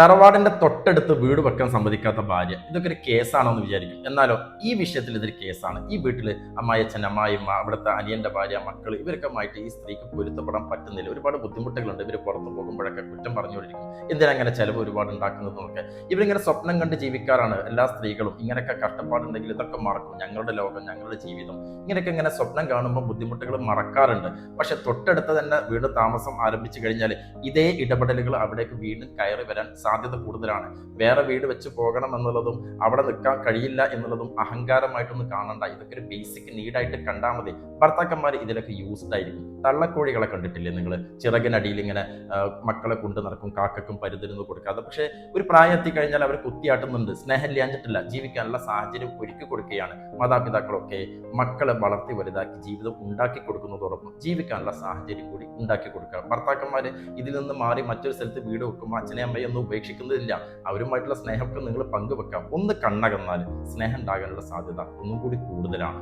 തറവാടിന്റെ തൊട്ടടുത്ത് വീട് വെക്കാൻ സമ്മതിക്കാത്ത ഭാര്യ. ഇതൊക്കെ ഒരു കേസാണോ എന്ന് വിചാരിക്കും. എന്നാലോ ഈ വിഷയത്തിൽ ഇതൊരു കേസാണ്. ഈ വീട്ടിൽ അമ്മായച്ഛൻ അമ്മായിമ്മ അവിടുത്തെ അനിയന്റെ ഭാര്യ മക്കൾ ഇവരൊക്കെ ആയിട്ട് ഈ സ്ത്രീക്ക് പൊരുത്തപ്പെടാൻ പറ്റുന്നില്ല. ഒരുപാട് ബുദ്ധിമുട്ടുകളുണ്ട്. ഇവർ പുറത്തു പോകുമ്പോഴൊക്കെ കുറ്റം പറഞ്ഞുകൊണ്ടിരിക്കും. എന്തിനാ അങ്ങനെ ചെലവ് ഒരുപാട് ഉണ്ടാക്കുന്നത് എന്നൊക്കെ ഇവരിങ്ങനെ സ്വപ്നം കണ്ട് ജീവിക്കാറാണ് എല്ലാ സ്ത്രീകളും. ഇങ്ങനെയൊക്കെ കഷ്ടപ്പാടുണ്ടെങ്കിൽ ഇതൊക്കെ മറക്കും. ഞങ്ങളുടെ ലോകം ഞങ്ങളുടെ ജീവിതം. ഇങ്ങനെയൊക്കെ ഇങ്ങനെ സ്വപ്നം കാണുമ്പോൾ ബുദ്ധിമുട്ടുകൾ മറക്കാറുണ്ട്. പക്ഷെ തൊട്ടടുത്ത് തന്നെ വീട് താമസം ആരംഭിച്ചു കഴിഞ്ഞാൽ ഇതേ ഇടപെടലുകൾ അവിടേക്ക് വീണ്ടും കയറി വരാൻ സാധ്യത കൂടുതലാണ്. വേറെ വീട് വെച്ച് പോകണം എന്നുള്ളതും അവിടെ നിൽക്കാൻ കഴിയില്ല എന്നുള്ളതും അഹങ്കാരമായിട്ടൊന്നും കാണണ്ട. ഇതൊക്കെ ഒരു ബേസിക് നീഡായിട്ട് കണ്ടാൽ മതി. ഭർത്താക്കന്മാർ ഇതിലൊക്കെ യൂസ്ഡ് ആയിരിക്കും. തള്ളക്കോഴികളെ കണ്ടിട്ടില്ലേ നിങ്ങൾ ചിറകിനടിയിൽ ഇങ്ങനെ മക്കളെ കൊണ്ടു നടക്കും കാക്കക്കും പരുതിരുന്ന് കൊടുക്കാതെ. പക്ഷേ ഒരു പ്രായം എത്തിക്കഴിഞ്ഞാൽ അവർ കുത്തിയാട്ടുന്നുണ്ട്. സ്നേഹം ഇല്ലാഞ്ഞിട്ടില്ല ജീവിക്കാനുള്ള സാഹചര്യം ഒരുക്കി കൊടുക്കുകയാണ്. മാതാപിതാക്കളൊക്കെ മക്കളെ വളർത്തി വലുതാക്കി ജീവിതം ഉണ്ടാക്കി കൊടുക്കുന്നതോടൊപ്പം ജീവിക്കാനുള്ള സാഹചര്യം കൂടി ഉണ്ടാക്കി കൊടുക്കുക. ഭർത്താക്കന്മാർ ഇതിൽ നിന്ന് മാറി മറ്റൊരു സ്ഥലത്ത് വീട് വെക്കുമ്പോൾ അച്ഛനെ അമ്മയെ ഒന്നും ഉപേക്ഷിക്കുന്നതില്ല അവരുമായിട്ടുള്ള സ്നേഹമൊക്കെ നിങ്ങൾ പങ്കുവെക്കാം. ഒന്ന് കണ്ണകന്നാൽ സ്നേഹം ഉണ്ടാകാനുള്ള സാധ്യത ഒന്നും കൂടി കൂടുതലാണ്.